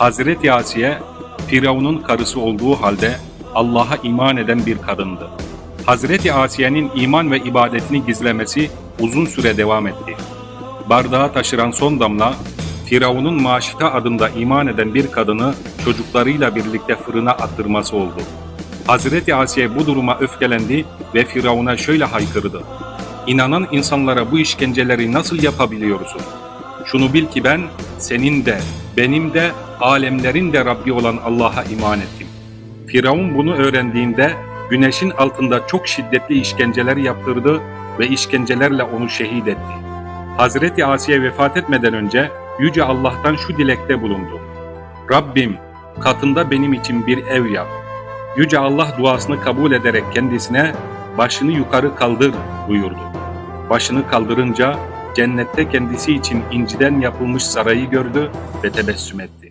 Hazreti Asiye, Firavun'un karısı olduğu halde Allah'a iman eden bir kadındı. Hazreti Asiye'nin iman ve ibadetini gizlemesi uzun süre devam etti. Bardağı taşıran son damla, Firavun'un Maşita adında iman eden bir kadını çocuklarıyla birlikte fırına attırması oldu. Hazreti Asiye bu duruma öfkelendi ve Firavun'a şöyle haykırdı. İnanan insanlara bu işkenceleri nasıl yapabiliyorsun? Şunu bil ki ben senin de benim de alemlerin de Rabbi olan Allah'a iman ettim. Firavun bunu öğrendiğinde güneşin altında çok şiddetli işkenceler yaptırdı ve işkencelerle onu şehit etti. Hazreti Asiye vefat etmeden önce Yüce Allah'tan şu dilekte bulundu. Rabbim katında benim için bir ev yap. Yüce Allah duasını kabul ederek kendisine başını yukarı kaldır buyurdu. Başını kaldırınca cennette kendisi için inciden yapılmış sarayı gördü ve tebessüm etti.